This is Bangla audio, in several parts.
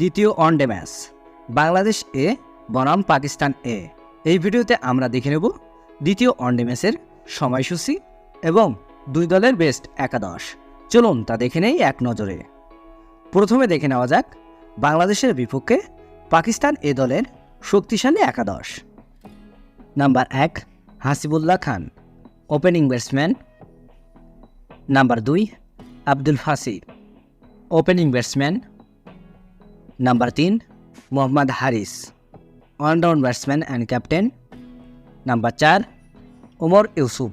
দ্বিতীয় ওয়ানডে ম্যাচ বাংলাদেশ এ বনাম পাকিস্তান এ এই ভিডিওতে আমরা দেখে নেব দ্বিতীয় ওয়ানডে ম্যাচের সময়সূচি এবং দুই দলের বেস্ট একাদশ। চলুন তা দেখে নেই এক নজরে। প্রথমে দেখে নেওয়া যাক বাংলাদেশের বিপক্ষে পাকিস্তান এ দলের শক্তিশালী একাদশ। নাম্বার এক, Hasibullah Khan opening batsman number দুই, Abdul Fasi opening batsman number তিন Mohammad Haris allround batsman and captain number চার Omar Yousuf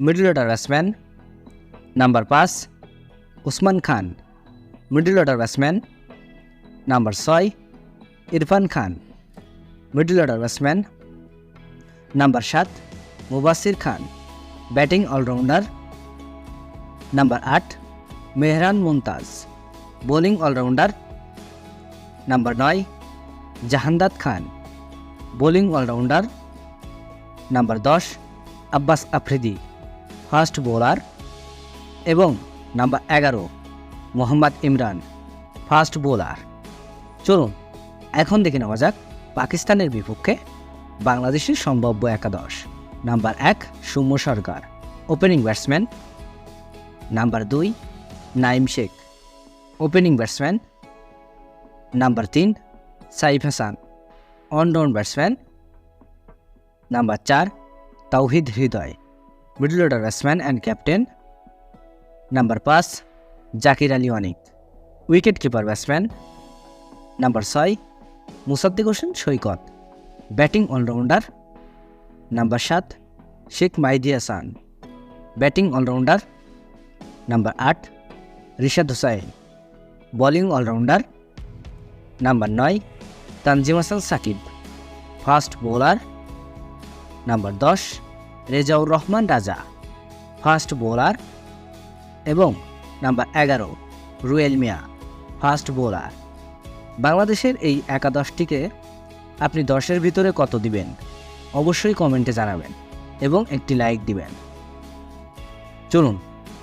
middle order batsman number পাঁচ Usman Khan middle order batsman number ছয় Irfan Khan middle order batsman number সাত Mubasir Khan batting allrounder number আট Mehran Mumtaz bowling allrounder number নয় Jahandad Khan bowling allrounder number দশ আব্বাস আফ্রিদি ফাস্ট বোলার এবং নাম্বার এগারো মোহাম্মদ ইমরান ফাস্ট বোলার চলুন, এখন দেখে নেওয়া যাক পাকিস্তানের বিপক্ষে বাংলাদেশের সম্ভাব্য একাদশ। নাম্বার এক, Soumya Sarkar opening batsman number দুই Naim Sheikh opening batsman number তিন, Saif Hasan allround batsman number চার, Towhid Hridoy middle order batsman and captain number পাঁচ, Jaker Ali Anik wicket keeper batsman number ছয়, Mosaddek Hossain Saikat batting allrounder number সাত, Sheikh Mahedi Hasan batting allrounder number আট, Rishad Hossain bowling allrounder number নয়, Tanzim Hasan Sakib. Fast bowler, number দশ, রেজাউর রহমান রাজা। ফাস্ট বোলার এবং নাম্বার এগারো, রুয়েল মিয়া। Fast bowler. বাংলাদেশের এই একাদশটিকে আপনি দশের ভিতরে কত দিবেন? অবশ্যই কমেন্টে জানাবেন এবং একটি লাইক দিবেন। চলুন,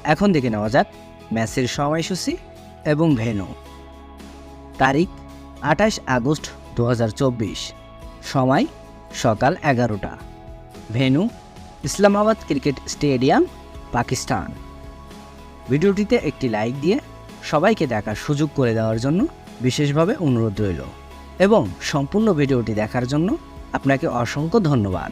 এখন দেখে নেওয়া যাক ম্যাচের সময়সূচি এবং ভেন্যু। তারিখ আঠাশ আগস্ট দু হাজার চব্বিশ। সময় সকাল এগারোটা। Venue Islamabad cricket stadium, Pakistan. ভিডিওটিতে একটি লাইক দিয়ে সবাইকে দেখার সুযোগ করে দেওয়ার জন্য বিশেষভাবে অনুরোধ রইল। এবং সম্পূর্ণ ভিডিওটি দেখার জন্য আপনাকে অসংখ্য ধন্যবাদ।